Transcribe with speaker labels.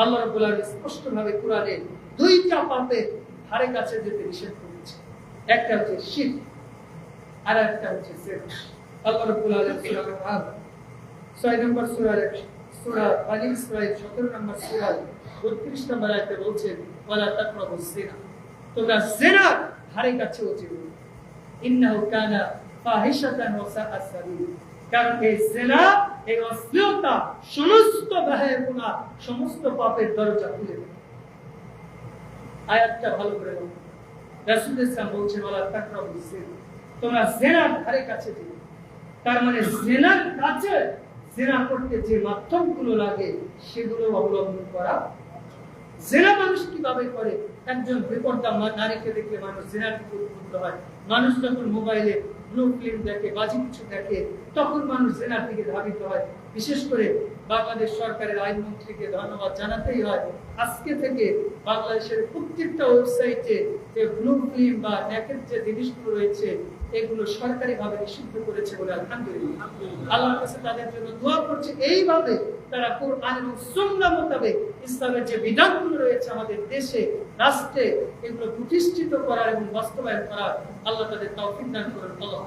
Speaker 1: আল্লাহ রাব্বুল আলামিন স্পষ্ট ভাবে কোরআনে দুইটা পাপের ধারে কাছে যেতে নিষেধ করেছে। একটা হচ্ছে শিরক আর একটা হচ্ছে জিনা আল্লাহ রাব্বুল সূরা ছয় নম্বর সূরার সূরা আলী ইসরাইল 17 নম্বর সূরা 32 নম্বর আয়াতে বলছেন ওয়ালা তাকরাবুস জিনা তোমরা জিনার ধারে কাছেও যেও ইন্নাহু কানা ফাহিশাতান ওয়া সাআ সাবিল। কারণ এই জিনা এই অশ্লীলতা সমস্ত গুনাহ সমস্ত পাপের দরজা খুলে আয়াতটা ভালো করে রাসূল ইসলাম তাকরাবুস জিনা তোমরা জিনার ধারে কাছে তার মানে জেনার কাছে জেনা করতে যে মাধ্যমগুলো লাগে, সেগুলো অবলম্বন করা। জেনা মানুষ কীভাবে করে? একজন বেপর্দা নারীকে দেখলে মানুষ জেনার দিকে উদ্বুদ্ধ হয়। মানুষ যখন মোবাইলে ব্লু ফিল্ম দেখে বাজি কিছু দেখে তখন মানুষ জেনার দিকে ধাবিত হয়। বিশেষ করে বাংলাদেশ সরকারের আইনমন্ত্রীকে ধন্যবাদ জানাতেই হয়। আজকে থেকে বাংলাদেশের প্রত্যেকটা ওয়েবসাইটে যে ব্লু ফিল্ম বা নেকের যে জিনিসগুলো রয়েছে, এগুলো সরকারি ভাবে নিষিদ্ধ করেছে বলে আলহামদুলিল্লাহ। আল্লাহর কাছে তাদের জন্য দোয়া করছে, এইভাবে তারা কোরআন এবং সুন্নাহ মোতাবেক ইসলামের যে বিধানগুলো রয়েছে আমাদের দেশে, রাষ্ট্রে, এগুলো প্রতিষ্ঠিত করার এবং বাস্তবায়ন করার আল্লাহ তাদের তৌফিক দান করেন। আল্লাহ।